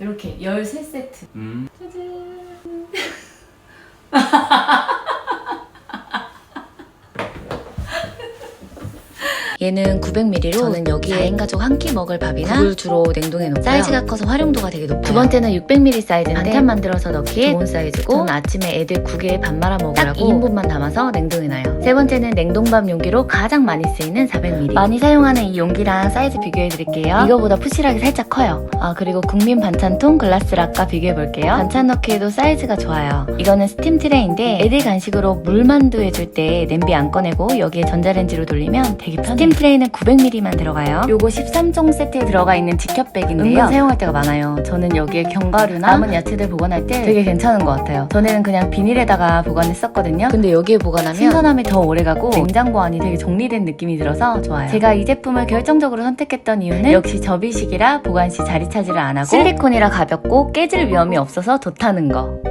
이렇게 13세트. 음. 얘는 900ml로 저는 여기에 4인 가족 한 끼 먹을 밥이나 국을 주로 냉동해 놓고요. 사이즈가 커서 활용도가 되게 높아요. 두 번째는 600ml 사이즈인데 반찬 만들어서 넣기에 좋은 사이즈고 저는 아침에 애들 국에 밥 말아 먹으라고 딱 2인분만 담아서 냉동해 놔요. 세 번째는 냉동밥 용기로 가장 많이 쓰이는 400ml. 많이 사용하는 이 용기랑 사이즈 비교해 드릴게요. 이거보다 푸실하게 살짝 커요. 아 그리고 국민 반찬통 글라스락과 비교해 볼게요. 반찬 넣기에도 사이즈가 좋아요. 이거는 스팀 트레이인데 애들 간식으로 물만두 해줄 때 냄비 안 꺼내고 여기에 전자레인지로 돌리면 되게 편해요. 스팀 트레이는 900ml만 들어가요. 요거 13종 세트에 들어가 있는 직협백인데요. 사용할 때가 많아요. 저는 여기에 견과류나 남은 야채들 보관할 때 되게 괜찮은 것 같아요. 전에는 그냥 비닐에다가 보관했었거든요. 근데 여기에 보관하면 신선함이 더 오래가고 냉장고 안이 되게 정리된 느낌이 들어서 좋아요. 제가 이 제품을 결정적으로 선택했던 이유는 역시 접이식이라 보관 시 자리 차지를 안 하고 실리콘이라 가볍고 깨질 위험이 없어서 좋다는 거.